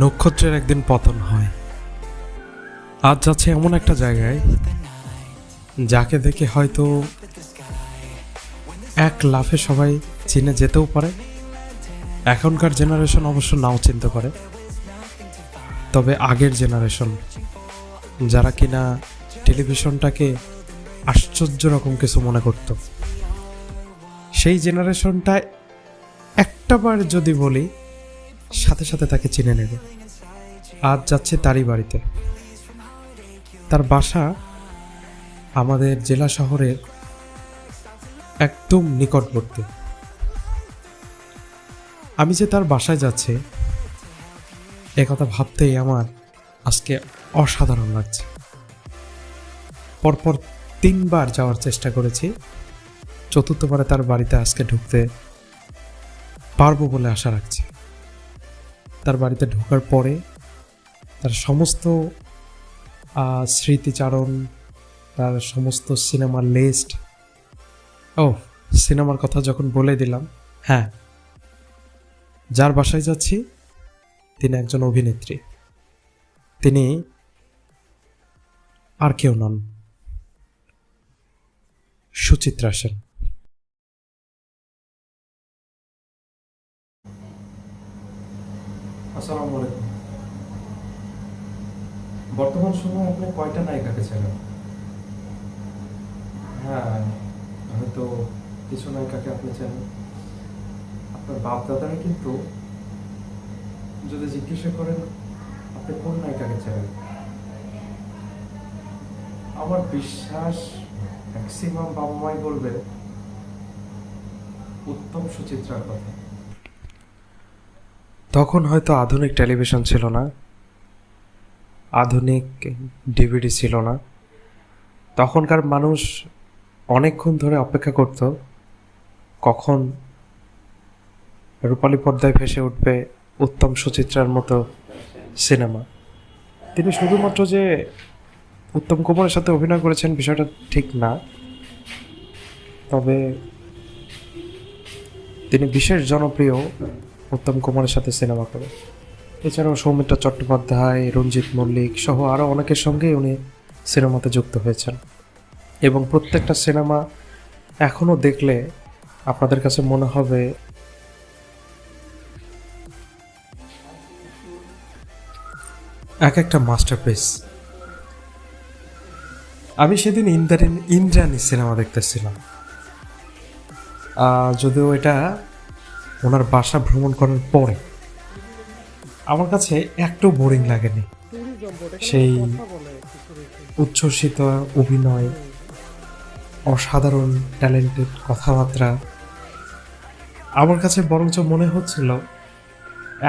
নক্ষত্রের একদিন পতন হয়। আজ যাচ্ছে এমন একটা জায়গায়, যাকে দেখে হয়তো এক লাফে সবাই চিনে যেতেও পারে। এখনকার জেনারেশন অবশ্য নাও চিনতে পারে। তবে আগের জেনারেশন যারা কিনা টেলিভিশনটাকে আশ্চর্য রকম কিছু মনে করত, সেই জেনারেশনটা একটাবার যদি বলি সাথে সাথে তাকে চিনে নেবে। আজ যাচ্ছে তারই বাড়িতে। তার বাসা আমাদের জেলা শহরের একদম নিকটবর্তী। আমি যে তার বাসায় যাচ্ছি একথা ভাবতেই আমার আজকে অসাধারণ লাগছে। পরপর তিনবার যাওয়ার চেষ্টা করেছি, চতুর্থবারে তার বাড়িতে আজকে ঢুকতে পারব বলে আশা রাখছি। তার বাড়িতে ঢোকার পরে তার সমস্ত স্মৃতিচারণ, তার সমস্ত সিনেমার লিস্ট ও, সিনেমার কথা যখন বলে দিলাম হ্যাঁ যার বাসায় যাচ্ছি, তিনি একজন অভিনেত্রী। তিনি আর কেউ নন। সুচিত্রা সেন। আসসালামু আলাইকুম। বর্তমান সময়ে আপনি কয়টা নায়িকাকে চেনেন? হ্যাঁ হয়তো কিছু নায়িকাকে আপনি চেনেন। আপনার বাপ দাদারা কিন্তু যদি জিজ্ঞাসা করেন, আপনি কোন নায়িকাকে চেনেন? আমার বিশ্বাস ম্যাক্সিমাম বাবা মাই বলবে উত্তম সুচিত্রার কথা। তখন হয়তো আধুনিক টেলিভিশন ছিল না। আধুনিক ডিভিডি ছিল না। তখনকার মানুষ অনেকক্ষণ ধরে অপেক্ষা করত, কখন রূপালী পর্দায় ভেসে উঠবে উত্তম সুচিত্রার মতো সিনেমা। তিনি শুধুমাত্র যে উত্তম কুমারের সাথে অভিনয় করেছেন বিষয়টা ঠিক না। তবে তিনি বিশেষ জনপ্রিয় উত্তম কুমারের সাথে সিনেমা করে। এছাড়াও সৌমিত্র চট্টোপাধ্যায়, রঞ্জিত মল্লিক সহ আরও অনেকের সঙ্গে উনি সিনেমাতে যুক্ত হয়েছেন। এবং প্রত্যেকটা সিনেমা এখনও দেখলে আপনাদের কাছে মনে হবে, এক একটা মাস্টারপিস। আমি সেদিন ইন্দ্রাণী ইন্দ্রাণী সিনেমা দেখতেছিলাম। যদিও এটা ওনার বাসা ভ্রমণ করার পরে আমার কাছে একটু বোরিং লাগেনি। সেই উচ্ছ্বসিত অভিনয়, অসাধারণ ট্যালেন্টেড কথাবার্তা, আমার কাছে বরঞ্চ মনে হচ্ছিল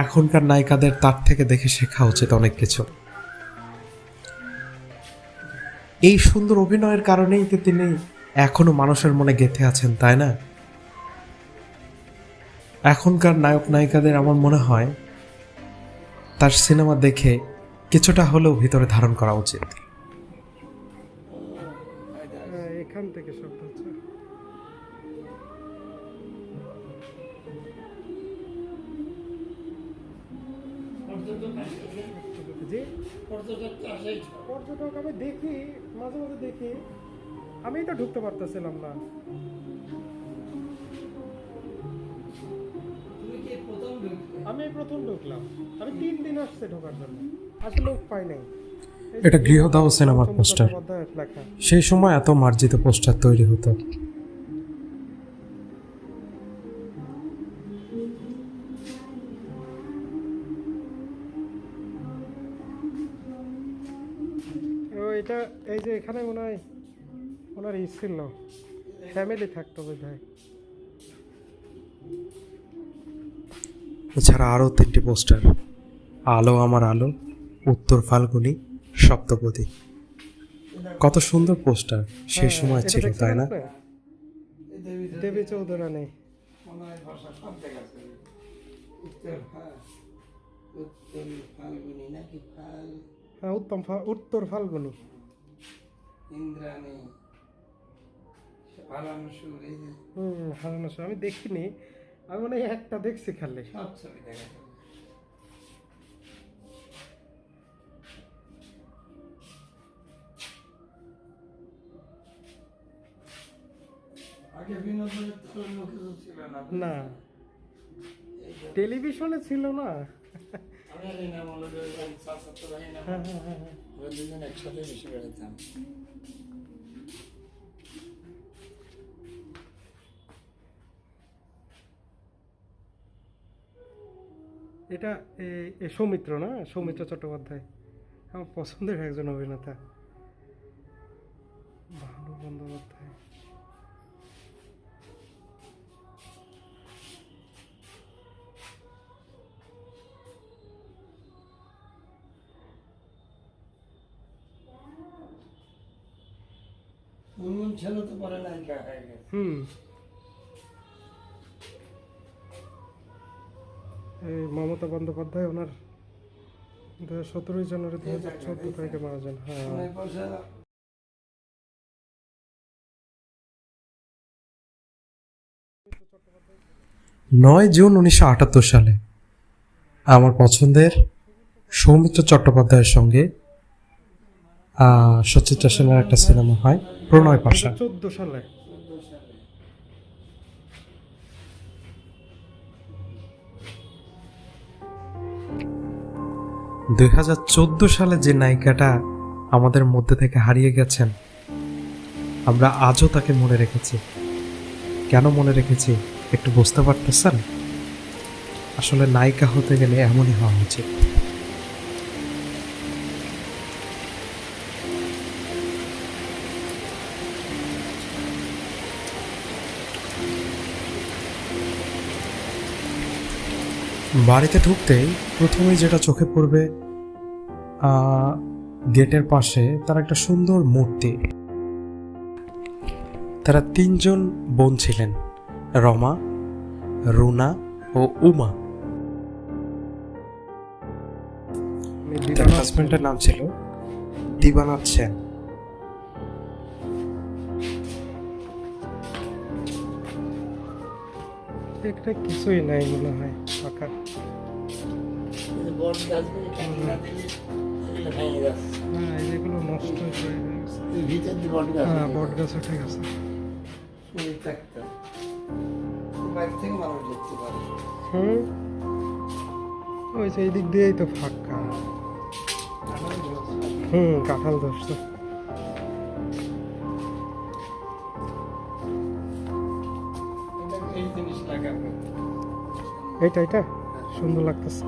এখনকার নায়িকাদের তার থেকে দেখে শেখা উচিত অনেক কিছু। এই সুন্দর অভিনয়ের কারণেই তো তিনি এখনও মানুষের মনে গেঁথে আছেন, তাই না? এখনকার নায়ক নায়িকাদের আমার মনে হয় তার সিনেমা দেখে কিছুটা হলেও ভিতরে ধারণ করা উচিত। এখান থেকে পর্যটক, আমি দেখি, মাঝে মাঝে দেখি। আমি তো ঢুকতে পারতেছিলাম না। আমি প্রথম ঢুকলাম। আমি তিন দিন আসছে ঢোকার জন্য। আসলে লোক পাই নাই। এটা গৃহদাহ সিনেমার পোস্টার। সেই সময় এত মার্জিত পোস্টার তৈরি হতো। ও এটা এই যে এখানে মনে হয় ওনার ই ছিল ফ্যামিলি থাকতো বোধ হয় এছাড়া আরও তিনটি পোস্টার। আলো আমার আলো উত্তর ফাল্গুনি সপ্তপদী। কত সুন্দর পোস্টার সেই হ্যাঁ, সময় ছিল তাই না? দেবী চৌধুরানী। উত্তর ফা- উত্তর ফাল্গুনি। নাকি ফাল হ্যাঁ উত্তম ফা- উত্তর ফাল্গুনি ইন্দ্রাণী হারানো আমি দেখিনি। আমি মনে হয় একটা দেখছি খালি। সব ছবি দেখা না। টেলিভিশনে ছিল না। হ্যাঁ, হ্যাঁ, হ্যাঁ, আমরা একসাথে বেশি বেড়াতাম এটা সৌমিত্র না? সৌমিত্র চট্টোপাধ্যায়। আমার পছন্দের একজন অভিনেতা। ভানু বন্দ্যোপাধ্যায়। ছেলে তো পরে নায়িকা হয়ে গেছে। হুম। মমতা বন্দ্যোপাধ্যায় ওনার দু হাজার সতেরোই জানুয়ারি দু হাজার চোদ্দ তারিখে মারা যান হ্যাঁ। নয় জুন উনিশশো আটাত্তর সালে আমার পছন্দের সৌমিত্র চট্টোপাধ্যায়ের সঙ্গে আহ, সচিত্রা সেনের একটা সিনেমা হয় প্রণয় পাশা। চোদ্দ সালে। দুই হাজার চোদ্দ সালে যে নায়িকাটা আমাদের মধ্যে থেকে হারিয়ে গেছেন, আমরা আজও তাকে মনে রেখেছি। কেন মনে রেখেছি, একটু বুঝতে পারতেছেন? আসলে নায়িকা হতে গেলে এমনই হওয়া উচিত। বাড়িতে ঢুকতেই প্রথমেই যেটা চোখে পড়বে গেটের পাশে তার একটা সুন্দর মূর্তি। তারা তিনজন বোন ছিলেন, রমা, রুনা ও উমা। হাজবেন্ডের নাম ছিল দিবানাথ সেন। কিছুই নাই মনে হয়। না দিলে এগুলো হ্যাঁ হয়ে, বট হ্যাঁ গাছ উঠে গেছে হুম, ওই এই দিক দিয়েই তো ফাঁকা। হুম, কাঁঠাল ধরছে। এইটা এটা সুন্দর লাগতেছে।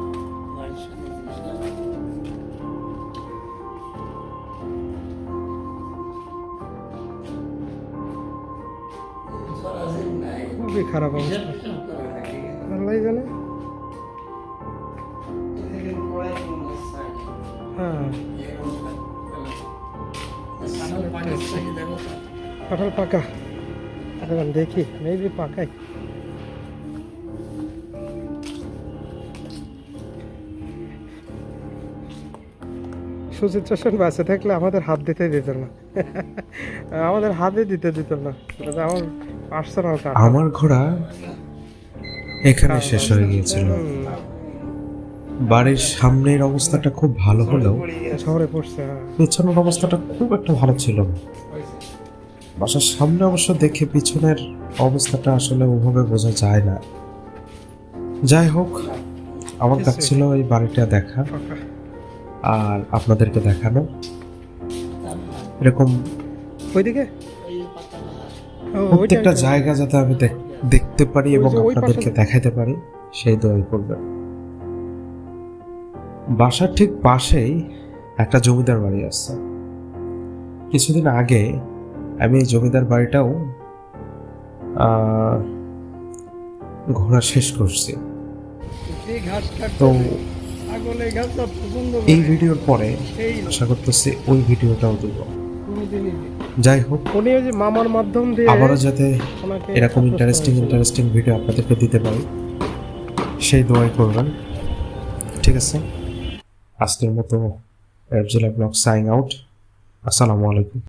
খুবই খারাপ অবস্থা। আল্লাহ জানে? হ্যাঁ। কাঁঠাল পাকা। এখন দেখি। মেবি পাকাই। সুচিত্রা সেন বাসে থাকলে আমাদের হাত দিতে দিত না। আমাদের হাতে দিতে দিত না। আমার পার্সোনাল আমার ঘোড়া এখানে শেষ হয়ে গিয়েছিল। বাড়ির সামনের অবস্থাটা খুব ভালো হলেও শহরে পড়ছে হ্যাঁ। পেছনের অবস্থাটা খুব একটা ভালো ছিল না। বাসার সামনে অবশ্য দেখে পিছনের অবস্থাটা আসলে ওভাবে বোঝা যায় না। যাই হোক আমার কাছে ছিল এই বাড়িটা দেখা। আর আপনাদেরকে দেখানো। এরকম ওইদিকে? প্রত্যেকটা জায়গা যাতে আমি দেখ- দেখতে পারি এবং আপনাদেরকে দেখাতে পারি সেই দোয়াই করবেন বাসার ঠিক পাশেই একটা জমিদার বাড়ি আছে। কিছুদিন আগে আমি এই জমিদার বাড়িটাও আহ, ঘোরা শেষ করছি। তো এই। ভিডিওর পরে আশা করতেছি ওই ভিডিওটাও দেবো। যাই হোক উনি ওই যে মামার মাধ্যম দিয়ে আবারও যাতে এরকম ইন্টারেস্টিং ইন্টারেস্টিং ভিডিও আপনাদেরকে দিতে পারি সেই দোয়াই করবেন। ঠিক আছে? আজকের মতো অ্যাপজেলা ব্লগ সাইন আউট আসসালামু আলাইকুম।